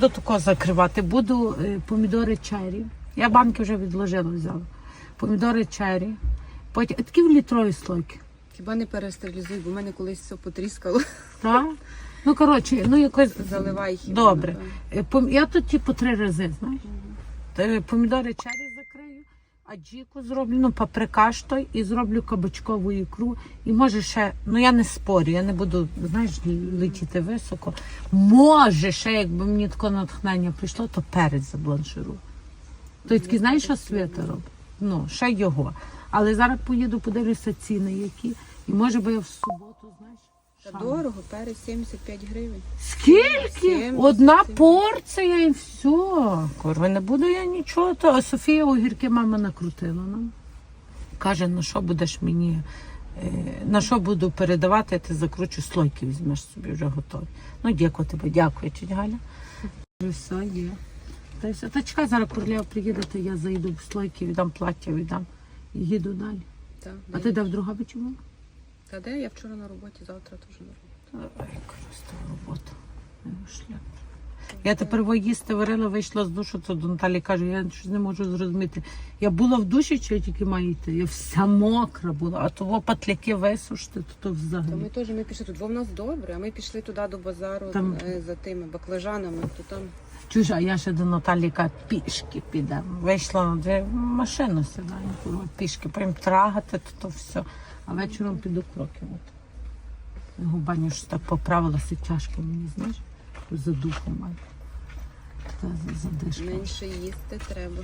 буду тако закривати. Буду е, помідори чері. Я банки вже відложила, взяла. Помідори чері. Потім е, такі в літрові слойки. Хіба не перестерилізуй, бо в мене колись все потріскало. Так? Ну, коротше, ну якось. Заливай хіба. Добре. напевно. Е, Я тут типу три рази, знаєш. Помідори чері аджіку зроблю, ну паприкаш той і зроблю кабачкову ікру. І може ще, ну я не спорю, я не буду, знаєш, летіти високо. Може, ще якби мені таке натхнення прийшло, то перець забланширую. Той такий, знаєш, що свята робить? Ну, ще його. Але зараз поїду, подивлюся ціни які. І може би я в суботу, знаєш. Та дорого, перець 75 гривень. Скільки? 70. Одна порція і все. Курва, не буду я нічого. То а Софія огірки мама накрутила нам. Каже, на що будеш мені, е, на що буду передавати, ти закручу слойки, візьмеш собі вже готові. Ну, дякую тобі, дякую, тітя Галя. Все є. Та, й все. Та чекай, зараз Курлєва приїде, то я зайду в слойки, віддам плаття, віддам і їду далі. Та, А ти де в Другобичі була? Та де? Я вчора на роботі, завтра теж на роботі. Робота. Не вийшла. Я тепер во їсти варила, вийшла з душу, то до Наталі кажу, я щось не можу зрозуміти. Я була в душі, чи я тільки маю йти? Я вся мокра була, а того патляки висушити, то, то Та взагалі. ми теж ми пішли тут, бо в нас добре, а ми пішли туди до базару Там- е, за тими баклажанами, то там Чужа, я ще до Наталі кажу, пішки підемо. Вийшла, де в машину сідаю, пішки, потім трагати, то, то все. А вечором піду кроки. От. Губані щось так поправилася тяжко мені, знаєш, за духом маю. Та за- задишка. менше їсти треба.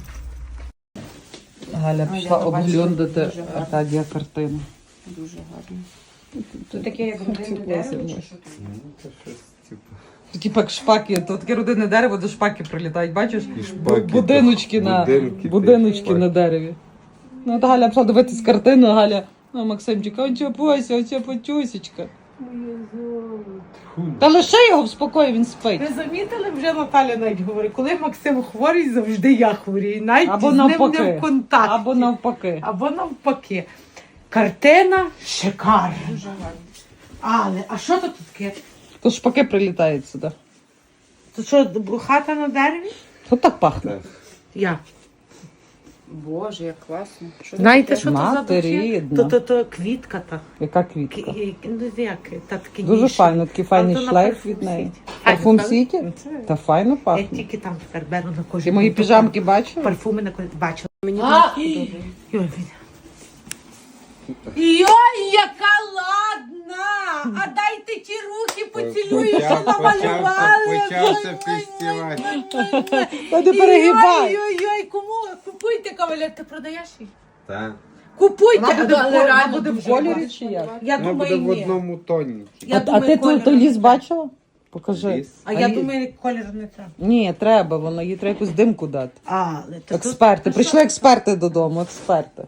Галя пішла Галя, бачите, обглюндати. Аркадія картину. Дуже гарно. Тут таке, як родинне дерево, чи що Типа як шпаки, то таке родинне дерево, до шпаки прилітають, бачиш? І шпаки, Бу- будиночки то- на будинки, будиночки шпаки. на дереві. Ну, от Галя пішла дивитись картину, Галя, ну, Максимчик, оця пося, оця потюсечка. Та лише його в спокої, він спить. Ви замітили, вже Наталя навіть говорить, коли Максим хворий, завжди я хворію. Навіть Або з ним навпаки. не в контакті. Або навпаки. Або навпаки. Картина шикарна. Але, а що тут таке? То шпаки прилітають сюди. То що, хата на дереві? От так пахне. Я. Боже, як класно. Що Знаєте, таке? що то за духи? То, то, то квітка та. Яка квітка. і- Ну, як, та такі Дуже ніжні. файно, такий файний А то на шлейф парфум від неї. сіті. Парфум Файно, сіті? правда? Та файно Я пахне. тільки там тепер беру на кожен. Ти мої піжамки бачила? Парфуми на кожен. Бачила. Мені А! дуже подобається. Йой, Віля. Йой, яка ладна! А дайте ті руки поцілую, що намалювали. почався Ой, ой, фестиваль. ой, ой, ой. Та не перегибай. Ой-ой-ой, кому? Купуйте, кавалер, ти продаєш її? Так. Купуйте, Вона буде, але реально буде в дуже кольорі чи як? Я Вона буде думаю, в ні. одному тоні. Я а, думаю, а ти кольору ту ліс бачила? Покажи. Ліс. А я їй- думаю, кольору не треба. Ні, треба, воно їй треба якусь димку дати. Але то тут- Експерти. Прийшли експерти додому, експерти.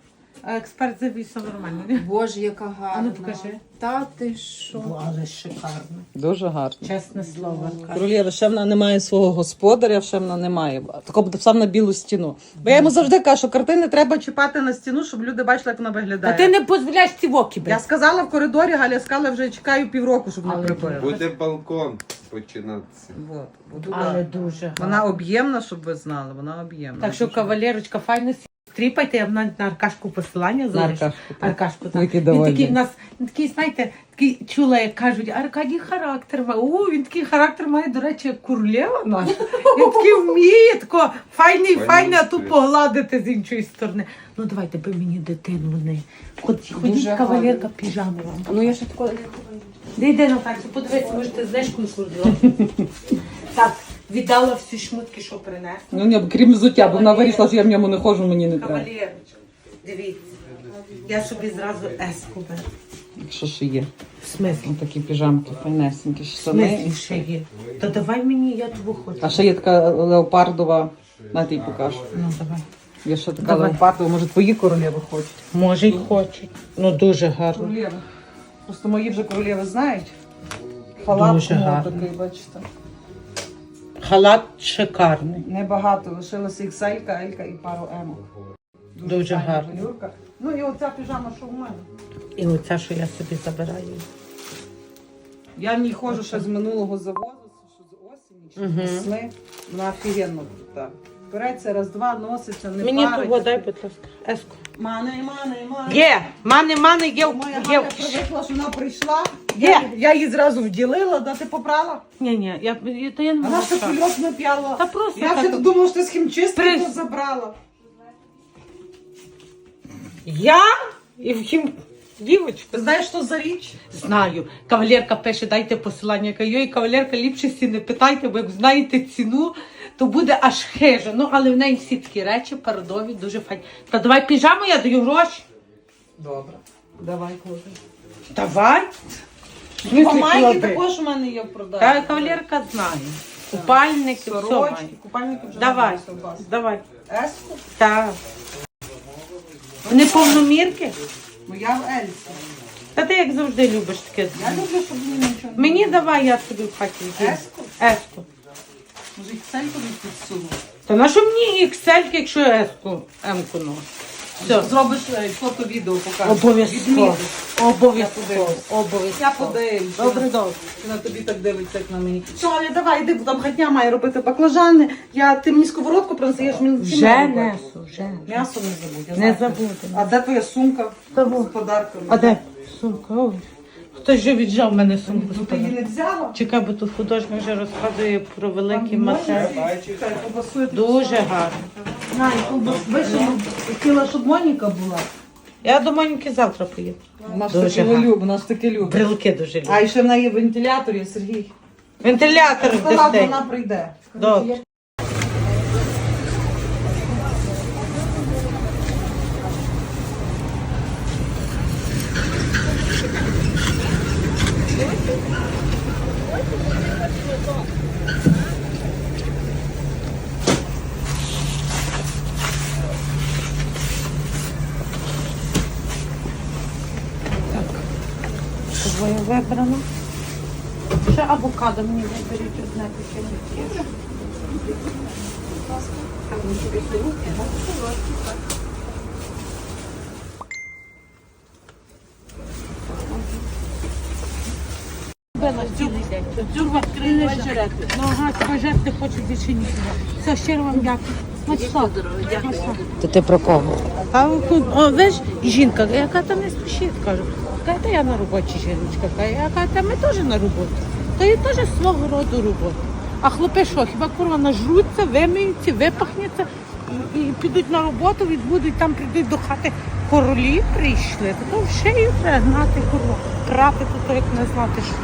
А експерт завів все нормально, не? Боже, яка гарна. А ну, покажи. Та ти що? Але шикарно. Дуже гарно. Чесне слово. Королєва, ще вона не має свого господаря, ще вона не має. Тако буде сам на білу стіну. Бо я йому завжди кажу, що картини треба чіпати на стіну, щоб люди бачили, як вона Та виглядає. ти не дозволяєш ці воки Я сказала в коридорі, Галя сказала, вже чекаю півроку, щоб не Але прибили. Буде балкон починатися. Вот, буду Але дуже Вона об'ємна, щоб ви знали, вона об'ємна. Так що, кавалерочка, файно сі- стріпайте, я на, на Аркашку посилання залишу. Аркашку, так. Аркашку, так. Який Він довольний. такий, в нас, він такий, знаєте, такий чула, як кажуть, Аркадій характер має. О, він такий характер має, до речі, як Курлєва наша. Він такий вміє, тако, файний, Файний файний, а ту стріп. погладити з іншої сторони. Ну давайте би мені дитину не. Ходіть, ходіть Дуже кавалерка, піжами вам. Ну я ще такого не Де йде Наталя, подивись, можете з знижкою курдила. Так, віддала всі шмотки, що принесла. Ну ні, крім взуття, бо вона вирішила, що я в ньому не ходжу, мені не треба. Кавалерочка, дивіться. Я собі зразу еску беру. Що ж є? В смислі? Такі піжамки, файнесенькі, В штани. смислі ще є. Та давай мені, я тобі хочу. А ще є така леопардова, на ти покажу. Ну давай. Є ще така Давай. леопардова, може твої королеви хочуть. Може й хочуть. Ну дуже гарно. Королеви. Просто мої вже королеви знають. Халат Дуже гарно. такий, бачите. Халат шикарний. Небагато, лишилося XL, Елька і пару М. Дуже Дуже гарно. велюрка. Ну і оця піжама, що в мене. І оця, що я собі забираю. Я в ній ходжу ще з минулого завозу, що з осені. несли. Вона офігенно крута. Береться раз-два, носиться, не Мені париться. того дай, будь ласка. Еску. Мани, мани, мани. Є, мани, мани, є, Моя є. Галя привикла, що вона прийшла. Є. Я, я її зразу вділила, да ти попрала. Ні, ні, я, то я не Вона можу. ще кульок нап'яла. Та просто Я так. вже думала, що ти з хімчистки При- забрала. Я? І в хім... Дівочка. Ти знаєш, що за річ? Знаю. Кавалерка пише, дайте посилання. Я кажу, «Йой, кавалерка, ліпше не питайте, бо як знаєте ціну, то буде аж хижа. Ну, але в неї всі такі речі парадові, дуже файні. Та давай піжаму, я даю гроші. Добре. Давай, клади. Давай. Помайки також у мене є в продажі. Та кавалерка знає. Купальники, все має. Сорочки, купальники вже Давай, немає, все, бас. давай. Еску? Так. Вони повномірки? Ну я в Ельці. Та ти як завжди любиш таке. Я люблю, щоб мені нічого не Мені давай, я тобі в хаті візьму. Еску? Еску. Може, їх цельку підсуну. Та на що мені XL, якщо я еску М-ку ношу? Все. Зробиш е, фото відео покажеш. Обов'язково. Відмітиш. Обов'язково. Я Обов'язково. подивлюся. Добре, добре. Чи на тобі так дивиться, як на мені. Що, але давай, йди, бо там хатня має робити баклажани. Я, ти мені сковородку принесеш, мені всі Вже має робити. несу, вже. М'ясо не забудь. я Не знаю. забудемо. А де твоя сумка з подарками? А де? Сумка. Ой. Хтось вже віджав мене сумку. Ну ти її не взяла? Чекай, бо тут художник вже розказує про я тобі Дуже гарно. На, і хотіла, щоб Моніка була? Я до Моніки завтра поїду. Вона ж Дуже таки гарно. любить, вона ж таки любить. Брелки дуже люблю. А і ще в неї вентилятор, є Сергій. Вентилятор десь. вона прийде. Добре. Твоє вибрано. Ще авокадо мені виберіть одне таке не тіше. Била цілий день. Дзюрва крили жерети. Ну ага, пожерти хочу більше нічого. Все, щиро вам дякую. Смачно. Смачно. То ти про кого? А о, ви ж жінка, яка там не спішить, кажу. Каже, та я на роботі жіночка. Каже, я кажу, та ми теж на роботі. То є теж свого роду робота. А хлопи що, хіба курва нажруться, вимиються, випахняться і, і підуть на роботу, відбудуть, там прийдуть до хати королі прийшли. То в шию треба гнати курва. Прати тут, як не знати що.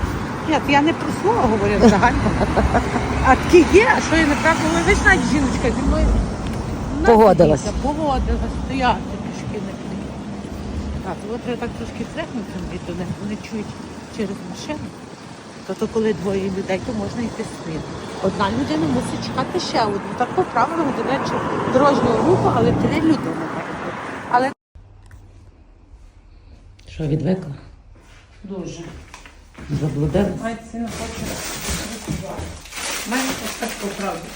Ні, я не про слово говорю взагалі. А такі є, а що я не правда, ви ж навіть жіночка зі мною Погодилась. Напіться, Погодилась, стояти. Так, от треба так трошки трехнути від вони, вони чують через машину. То, то коли двоє людей, то можна йти слід. Одна людина мусить чекати ще одну. Так по правилам, до речі, дорожнього руху, але три людини. Але Що відвикла? дуже. Заблудилась? Мать сина хоче. Мене ось так по правді.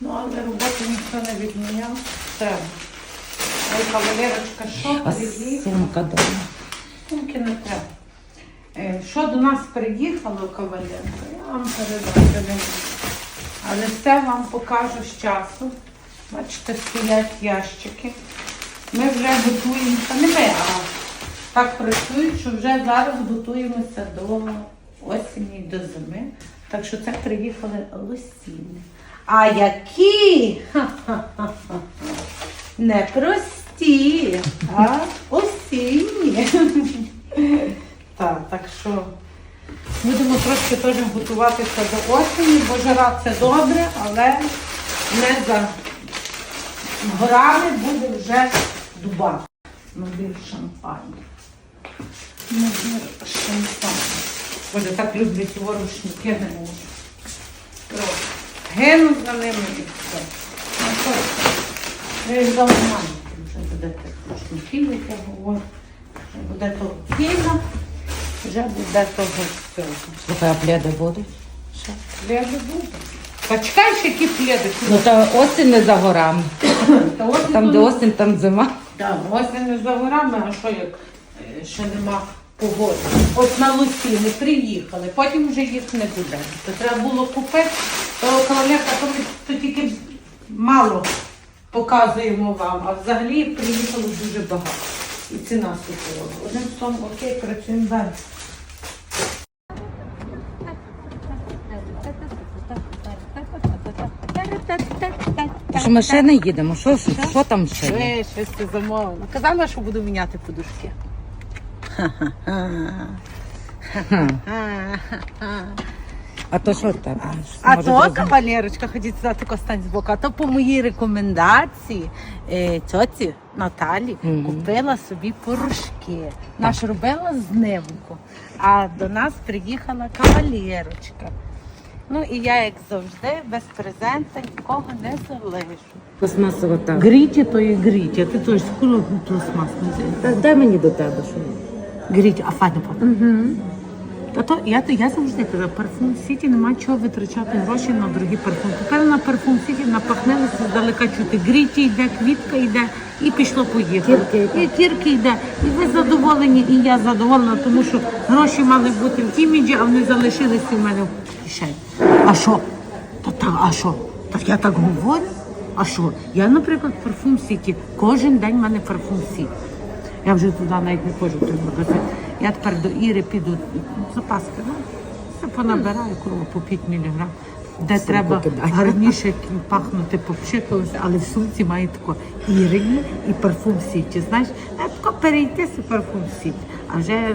Ну, але роботу ніхто не відміняв. Треба. Ой, кавалерочка, що сумка дома. Сумки не треба. Е, Що до нас приїхало кавалерка, я вам передати. Але це вам покажу з часу. Бачите, стоять ящики. Ми вже готуємося, не ми, а так працюють, що вже зараз готуємося до осені, до зими. Так що це приїхали лосіни. А які? Ха-ха-ха-ха. Не прості, а осінні. Так, так що будемо трошки теж готуватися до осені, бо жара це добре, але не за горами буде вже дуба. Набір шампань. Набір шампань. Боже, так люблять ворушники, не можу. Просто за ними і все. Це? Їх вже будете говорю. Вже буде того кіна, вже буде того всього. Слухай, а пляди будуть? Що? Пледи буде. Та ще які пледи. Ну та осінь не за горами. Та осінь Там, то де не- осінь, там зима. Так, осінь не за горами, а що як е, ще нема погоди. От на Лусіни приїхали, потім вже їх не буде. То треба було купити, То кавалерка, то ми то тільки мало показуємо вам, а взагалі приїхало дуже багато. І ціна суперова. Одним словом, окей, працюємо далі. Що ми ще не їдемо? Що, що, що там ще? є? Е, щось ти замовила. Казала, що буду міняти подушки. А то що в тебе? А Може, то, зразу- кавалерочка, ходіть сказати Костань з боку, а то по моїй рекомендації е, тьоті Наталі Мгм. купила собі порошки. Наш робила знимку, а до нас приїхала кавалерочка. Ну і я, як завжди, без презента нікого не залишу. Пластмасова так. Гріті то і гріті, а ти теж скоро пластмасну. Та дай мені до тебе, що. Гріті, а файно пахне. Та то я, то я завжди кажу, парфум Сіті нема чого витрачати гроші на дорогі парфуми. Купили на парфум Сіті, напахнилися здалека чути. Гріті йде, квітка йде і пішло поїхало. Кірки. І кірки йде. І ви задоволені, і я задоволена, тому що гроші мали бути в іміджі, а вони залишилися в мене в кишені. А що? Та, та, а що? Так я так говорю? А що? Я, наприклад, парфум Сіті. Кожен день в мене парфум Сіті. Я вже туди навіть не ходжу в той магазин. Я тепер до Іри піду запаски, ну, все понабираю крову по 5 міліграм. Де треба покидай. гарніше пахнути, попшикалося, але в сумці має тако Ірині і парфум Сіті. Знаєш, я тако перейти з парфум Сіті. А вже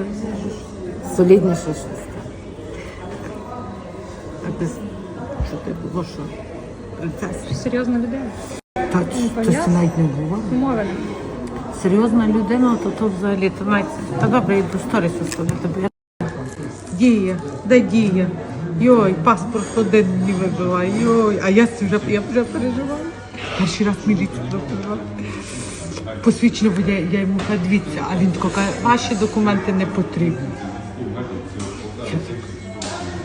Солідніше щось. без що ти було, що принцеса. Серйозна людина. Та то це навіть не було. Мови. Серйозна людина, то то взагалі то навіть та добре, і до сторісу тобі. Дія, де дія? Йой, паспорт один мені вибиває, йой, а я вже я вже переживаю. Перший раз міліцію допомагала. Посвідчення водія, я йому кажу, дивіться, а він тако каже, ваші документи не потрібні.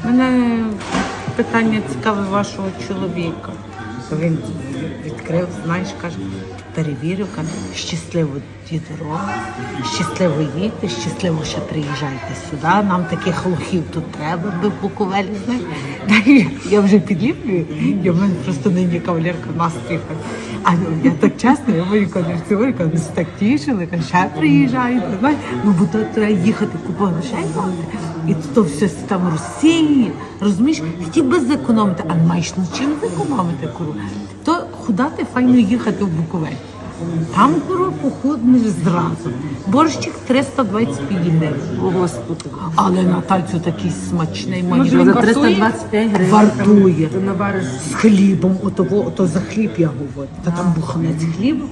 Мене питання цікаве вашого чоловіка. Він відкрив, знаєш, каже, перевірив, каже, щасливо ті щасливо їдьте, щасливо ще приїжджайте сюди. Нам таких лохів тут треба, би Буковелі, я- вже підліплюю, я в мене просто нині кавалерка настрій. А я так чесно, я сьогодні кажу, «Ми так тішили, кажу, ще приїжджаєте, ну бо то треба їхати купу грошей. І то все там Росії, розумієш, хотів би зекономити, а не маєш на чим зекономити куру. Худати файно їхати в Буковель. Там куру походиш зразу. Борщик 325 гривень. О, Господи. Але Натальцю такий смачний. Може, За вартує? 325 гривень. Вартує. Ти навариш. З хлібом, ото, ото за хліб я говорю. Та там буханець хлібу.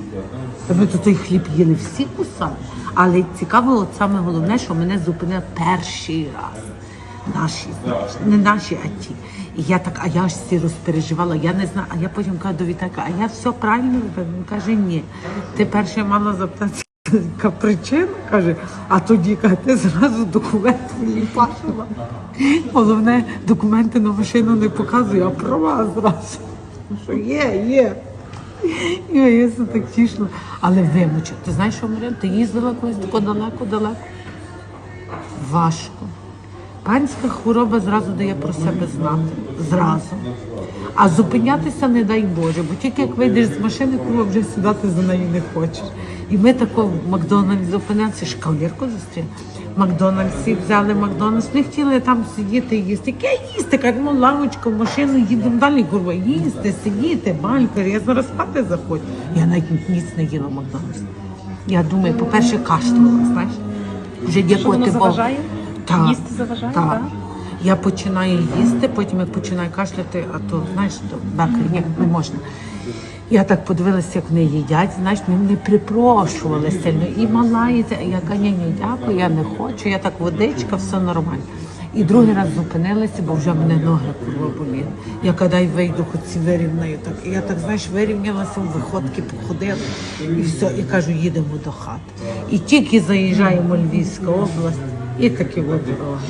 Та ми то той хліб їли всі кусали. Але цікаво, от саме головне, що мене зупинив перший раз. Наші, не наші, а ті. І я так, а я ж всі розпереживала, я не знаю, а я потім кажу до Віталька, а я все правильно робила? Він каже, ні. Ти перше мала запитати, яка причина, каже, а тоді каже, ти зразу документи мені пашила. Головне, документи на машину не показую, а права зразу. Що є, є. І я це так тішила. Але вимучив. Ти знаєш, що Маріан, ти їздила колись тако далеко-далеко? Важко. Панська хвороба зразу дає про себе знати. Зразу. А зупинятися не дай Боже, бо тільки як вийдеш з машини, курва вже сідати за нею не хочеш. І ми тако в Макдональдс зупинилися, ж кавалерку зустріли. В Макдональдсі взяли Макдональдс, не хотіли там сидіти і їсти. Яке їсти? Кажемо, лавочка в машину, їдемо далі, курва, їсти, сидіти, банькар, я зараз спати захочу. Я навіть ніц не їла в Макдональдс. Я думаю, по-перше, кашляла, знаєш. Вже дякувати Богу. Так. Їсти заважає, Так. так? Я починаю їсти, потім як починаю кашляти, а то знаєш, то бекарі ні, не можна. Я так подивилася, як вони їдять, знаєш, вони не припрошували сильно. І мала, і. Я кажу, ні, ні, дякую, я не хочу, я так водичка, все нормально. І другий раз зупинилися, бо вже мене ноги курва боліли. Я коли вийду, хоч ці вирівняю так. І я так, знаєш, вирівнялася, в виходки походила і все. І кажу, їдемо до хати. І тільки заїжджаємо Львівська область, і такі от дороги.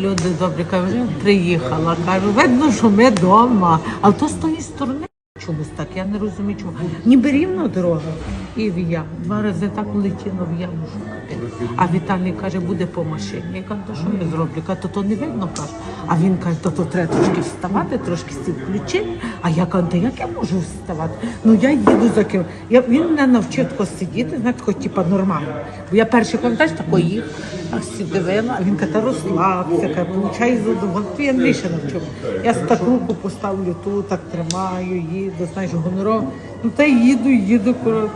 Люди добрі кажуть, приїхала. Кажу, видно, що ми вдома. Але то з тої сторони чомусь так, я не розумію чому. Ніби рівна дорога. і в яму. Два рази так влетіло в яму, що. А Віталій каже, буде по машині. Я кажу, то що я зроблю? Кажу, то то не видно, каже. А він каже, то то треба трошки вставати, трошки сі включити. А я кажу, та як я можу вставати? Ну я їду за ким. Я, він мене навчив тако сидіти, знаєте, хоч типа нормально. Бо я перший пам'ятаєш, тако їх, так всі дивила, а він каже, розслабся, каже, получай задоволення. Я більше навчив. Я так руку поставлю тут, так тримаю, їду, знаєш, гонорово. Ну та їду, їду коротко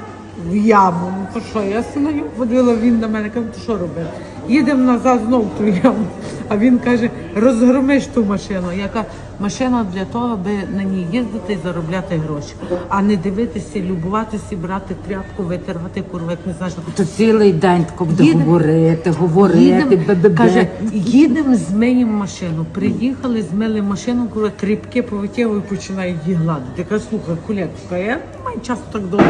в яму. Ну то що, я стою, подивила він на мене, каже, ти що робиш? Їдемо назад знов в ту яму. А він каже, розгромиш ту машину. Я кажу, машина для того, аби на ній їздити і заробляти гроші, а не дивитися, любуватися, брати тряпку, витирати курва, як не знаєш. То цілий день тако буде Їдем- говорити, говорити, бе-бе-бе. каже, їдемо, змиємо машину. Приїхали, змили машину, коли тріпки повитягую, починають її гладити. Я кажу, слухай, кулетка, я не маю часу так довго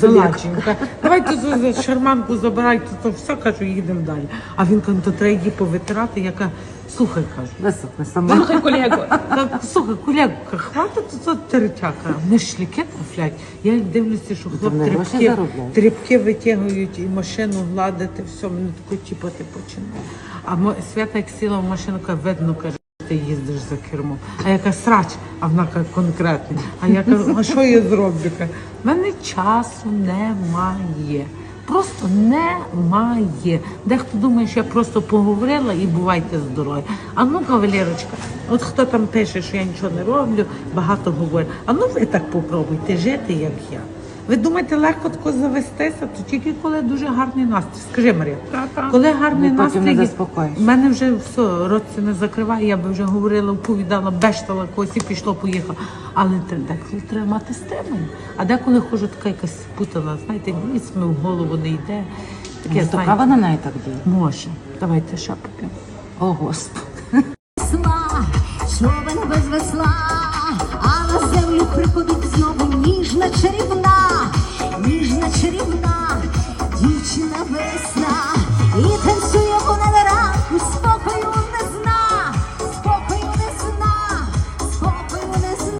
заладження. Давайте за- шарманку забирайте, то все, кажу, їдемо далі. А він каже, то треба її повитирати. Я кажу, слухай, кажу. Висохне сама. Слухай, колегу. Так, слухай, кулягка, хватить тут тертяка. Не шліки трафлять. Я дивлюся, що хлоп вони гроші тріпки, заробляють. тріпки витягують і машину гладити, все, мене тако чіпати починає. А мо- свята як сіла в машину, каже, видно, каже, ти їздиш за кермом. А я кажу, срач, а вона каже, конкретний. А я кажу, а що я зроблю? Каже, в мене часу немає. Просто немає. Дехто думає, що я просто поговорила і бувайте здорові. А ну, кавалерочка, от хто там пише, що я нічого не роблю, багато говорю. А ну ви так попробуйте жити, як я. Ви думаєте, легко тако завестися, то тільки коли дуже гарний настрій. Скажи, Марія, коли гарний Ну, потім не настрій, у мене вже все, рот це не закриває, я би вже говорила, оповідала, бештала когось і пішло, поїхало. Але те- деколи треба мати стримання. А деколи хожу така якась путала, знаєте, ми в голову не йде. Таке, То знаєте, кава на неї так діє. може. Давайте ще поп'ємо. О, Господи. весла, човен без весла, а на землю приходить знову ніжна чарівна, чарівна, дівчина весна,